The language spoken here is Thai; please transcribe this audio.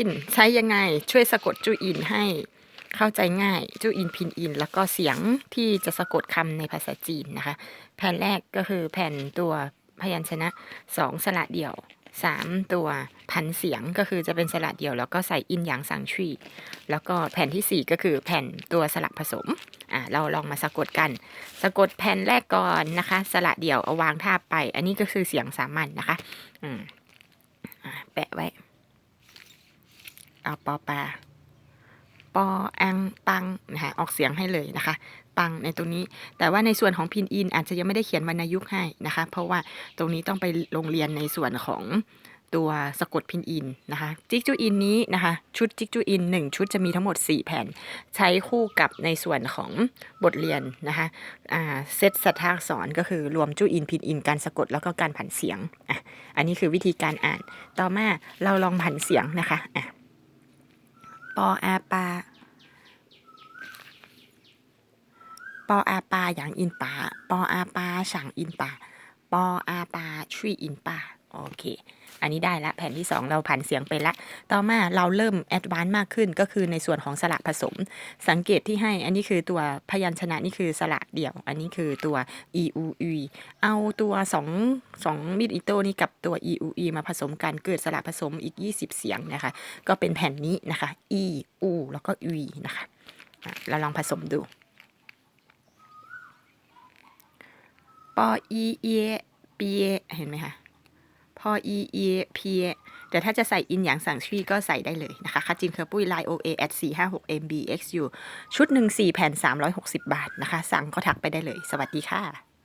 อินใช้ยังไงช่วยสะกดจูอินให้เข้าใจง่ายจูอินพินอิน แล้วก็เสียงที่จะสะกดคำในภาษาจีนนะคะ แผ่นแรกก็คือแผ่นตัวพยัญชนะสองสระเดี่ยวสามตัวพันเสียงก็คือจะเป็นสระเดี่ยว แล้วก็ใส่อินหยางสังชีแล้วก็แผ่นที่สี่ก็คือแผ่นตัวสระผสมอะเราลองมาสะกดกัน สะกดแผ่นแรกก่อนนะคะ สระเดี่ยวเอาวางท่าบไป อันนี้ก็คือเสียงสามัญนนะคะอืมอะแปะไว้ เอาปอปลาปอแองปังนะคะออกเสียงให้เลยนะคะปังในตรงนี้ แต่ว่าในส่วนของพินอินอาจจะยังไม่ได้เขียนวรรณยุกต์ให้นะคะ เพราะว่าตรงนี้ต้องไปโรงเรียนในส่วนของตัวสะกดพินอินนะคะจิกจูอินนี้นะคะ ชุดจิกจูอินหนึ่งชุดจะมีทั้งหมด 4 แผ่น ใช้คู่กับในส่วนของบทเรียนนะคะอ่าเซตสัทธาอักษรก็คือรวมจูอินพินอิน การสะกดแล้วก็การผันเสียงอะอันนี้คือวิธีการอ่าน ต่อมาเราลองผันเสียงนะคะอะ ปออาปา ปออาปาอย่างอินปาปออาปาฉางอินปาปออาปาชุยอินปา โอเค อันนี้ได้ละแผ่นที่ 2 เราผ่านเสียงไปละ ต่อมาเราเริ่มแอดวานซ์มากขึ้นก็คือในส่วนของสระผสม สังเกตที่ให้อันนี้คือตัวพยัญชนะนี่คือสระเดี่ยว อันนี้คือตัว e u e เอาตัว2 2มิดอิโต้นี่กับตัว e u e มาผสมกันเกิดสระผสมอีก 20 เสียงนะคะ ก็เป็นแผ่นนี้นะคะ e u แล้วก็ u นะคะเราลองผสมดูปอ e e เปีเห็นไหมคะ พอ e e เพียแต่ถ้าจะใส่อินอย่างสั่งชี่ก็ใส่ได้เลยนะคะคาจินเคอร์ปุ้ยไลโอเอ at 4 5 6 m b x u ชุดหนึ่ง4แผ่น360บาทนะคะ สั่งก็ทักไปได้เลย สวัสดีค่ะ